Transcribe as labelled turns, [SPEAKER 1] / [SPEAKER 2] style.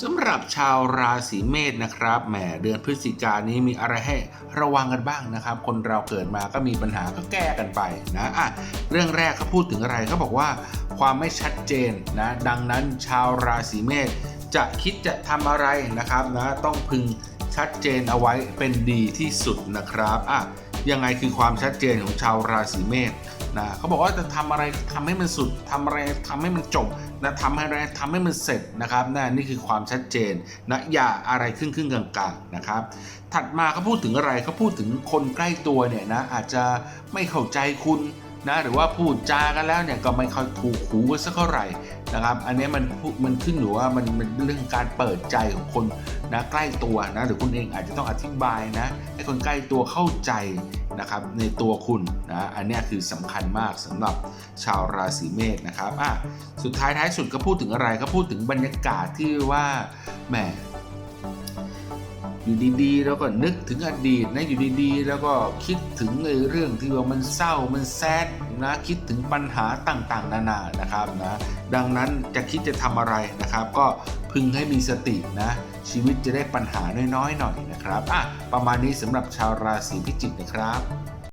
[SPEAKER 1] สำหรับชาวราศีเมษนะครับแหมเดือนพฤศจิกายนนี้มีอะไรให้ระวังกันบ้างนะครับ คนเราเกิดมาก็มีปัญหาก็แก้กันไปนะอะเรื่องแรกเขาพูดถึงอะไรเขาบอกว่า ความไม่ชัดเจนนะดังนั้นชาวราศีเมษจะคิดจะทำอะไรนะครับนะต้องพึงชัดเจนเอาไว้เป็นดีที่สุดนะครับอะยังไงคือความชัดเจนของชาวราศีเมษ นะเขาบอกว่าจะทำอะไรทำให้มันสุดทำอะไรทำให้มันจบนะทำให้อะไรทำให้มันเสร็จนะครับนะนี่คือความชัดเจนนะอย่าอะไรครึ่งครึ่งกลางๆนะครับ ถัดมาเขาพูดถึงอะไรเขาพูดถึงคนใกล้ตัวเนี่ยนะอาจจะไม่เข้าใจคุณนะหรือว่าพูดจากันแล้วเนี่ยก็ไม่ค่อยถูกหูกันสักเท่าไหร่นะครับ อันนี้มันพูมันขึ้นอยู่ว่ามันมันเรื่องการเปิดใจของคนนะใกล้ตัวนะหรือคุณเองอาจจะต้องอธิบายนะให้คนใกล้ตัวเข้าใจ นะครับในตัวคุณนะอันนี้คือสำคัญมากสำหรับชาวราศีเมษนะครับอะสุดท้ายท้ายสุดก็พูดถึงอะไรก็พูดถึงบรรยากาศที่ว่าแหมอยู่ดีๆ แล้วก็นึกถึงอดีตนะอยู่ดีๆ แล้วก็คิดถึงเรื่องที่ว่ามันเศร้ามันแซดนะคิดถึงปัญหาต่างๆ นานานะครับนะดังนั้นจะคิดจะทำอะไรนะครับ ก็ พึงให้มีสตินะ ชีวิตจะได้ปัญหาน้อยๆหน่อยนะครับอะประมาณนี้สำหรับชาวราศีพิจิกนะครับ